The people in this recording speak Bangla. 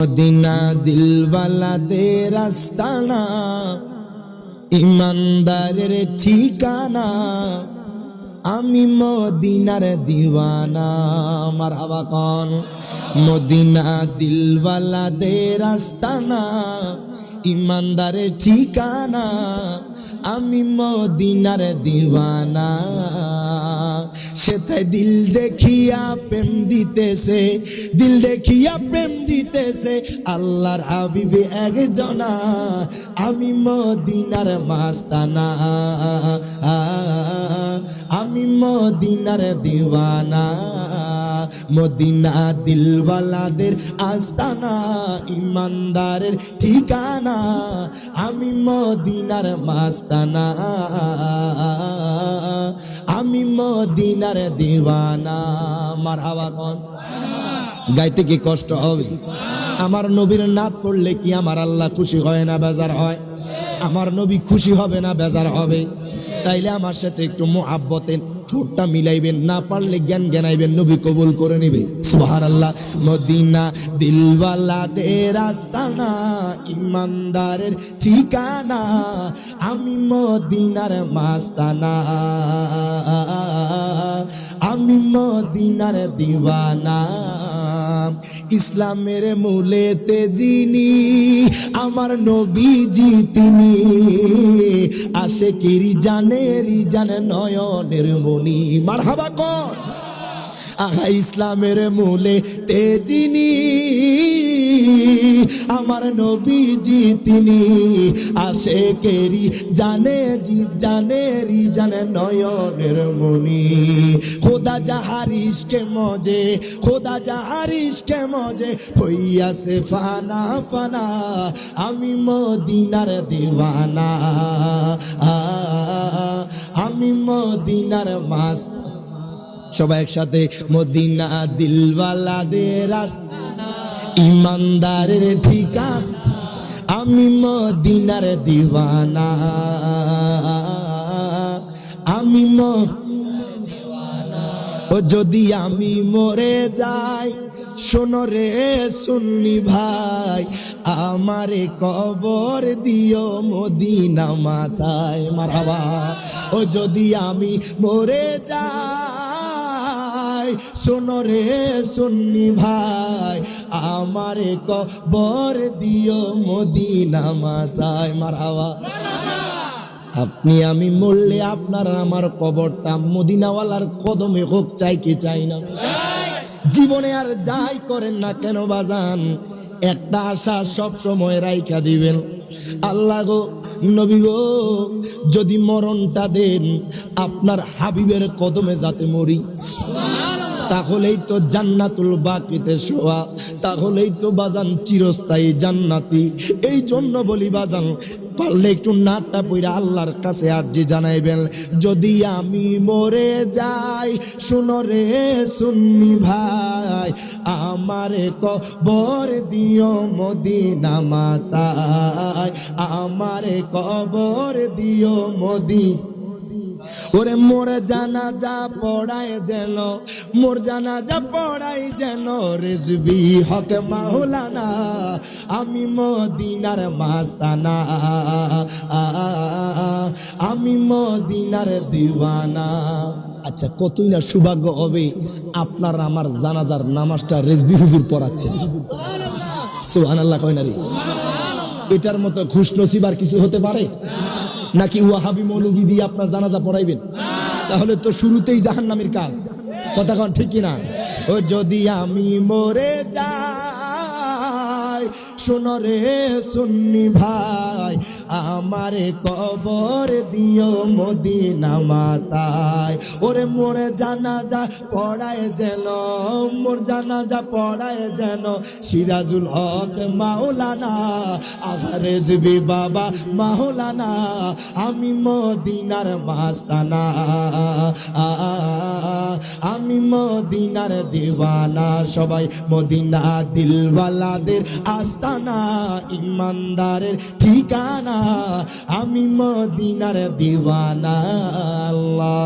মদিনা দিলওয়ালাদের আস্তানা, ইমানদারের ঠিকানা, আমি মদিনার দিওয়ানা। আমার হাবা কন, মদিনা দিলওয়ালাদের আস্তানা, ইমানদারের ঠিকানা, আমি মদিনার দিওয়ানা। সেথায় দিল দেখিয়া প্রেম দিতেছে, দিল দেখিয়া প্রেম দিতেছে। আল্লাহর হাবিবে একজনা, আমি মদিনার মাস্তানা, আমি মদিনার দিওয়ানা। মদিনা দিলওয়ালাদের আস্তানা, ইমানদারের ঠিকানা, আমি মদিনার মাস্তানা। আমি মদিনার দিওয়ানা। মার হাওয়া কন। গাইতে কি কষ্ট হবে? আমার নবীর নাত পড়লে কি আমার আল্লাহ খুশি হয় না বেজার হয়? আমার নবী খুশি হবে না বেজার হবে? তাইলে আমার সাথে একটু মোহাব্বতে ঠোঁটটা মিলাইবেন, না পারলে জ্ঞান জ্ঞানাইবেন, নবী কবুল করে নেবে। সুহার আল্লাহ মদিনা দিলওয়ালাদের রাস্তানা ইমানদারের ঠিকানা, আমি মদিনার মাস্তানা। আমি মদিনার দিওয়ানা। ইসলামের মূলেতে যিনি, আমার নবীজি তিনি। আসে কিরি জানেরি জানে নয়নের মনি মার হাবা আহা, ইসলামের মূলে তেজিনি আমার নবীজি তিনি আশেকেরি জানে জি জানেরি জানে নয়নের মনি খোদা যাহারিসকে মজে খোদা যাহারিসকে মজে হইয়াছে ফানা ফানা আমি মদিনার দিওয়ানা। আমি মদিনার মাস্ত সবাই একসাথে মদিনা দিলওয়ালাদের আস্তানা, ইমানদারের ঠিকা, আমি মদিনার দিওয়ানা। আমি ম ও যদি আমি মরে যাই, শোনো রে সুন্নি ভাই, আমারে কবর দিও মদিনা মাথায়। মারাবা ও যদি আমি মরে যাই শোনো রে সুন্নি ভাই, আমারে কবর দিও মদিনা মাথায় মারাবা আপনি আমি মরলে আপনার আমার কবরটা মদিনাওয়ালার কদমে হোক, চাই কি চাই না। জীবনে আর যাই করেন না কেন বাজান, একটা আশা সব সময় রাইখা দিবেন। আল্লাহ গো, নবী গো, যদি মরণটা দেন, আপনার হাবিবের কদমে যাতে মরি। তাহলেই তো জান্নাতুল বাকিতে শোয়া, তাহলেই তো বাজান চিরস্থায়ী জান্নাতি। এই জন্য বলি বাজান, পারলে একটু নাটটা পইরা আল্লাহর কাছে আর্জি জানাইবেন। যদি আমি মরে যাই, শুনো রে সুন্নি ভাই, আমারে কবর দিও মদিনা মাতায়, আমারে কবর দিও মদি ওরে মোর জানা যা পড়ায় যেন, মোর জানা যা পড়াই যেন রেজবি হক মাওলানা, আমি মদিনার মাস্তানা, আমি মদিনার দিওয়ানা। আচ্ছা কতই না সৌভাগ্য হবে আপনার আমার জানাজার নামাজটা রেজবি হুজুর পড়াচ্ছেন সুবহানাল্লাহ কয় না রে এটার মতো খুশ নসিব আর কিছু হতে পারে? নাকি ওয়াহাবি মৌলবি দিয়ে আপনার জানাজা পড়াইবেন? তাহলে তো শুরুতেই জাহান নামের কাজ। কথা কন, ঠিক কিনা? ও যদি আমি মরে যাই শোনো রে সুন্নি ভাই, আমারে কবর দিও মদিনা মাতায়। ওরে মোরে জানা যা পড়ায় যেন, মোর জানা যা পড়ায় যেন, সিরাজুল হক মাওলানা আহারে জিবি বাবা মাওলানা, আমি মদিনার মাস্তানা, আমি মদিনার দিওয়ানা। সবাই মদিনা দিলওয়ালাদের আস্তানা ইমানদারের ঠিকানা আমি মদিনার দিওয়ানা আল্লাহ।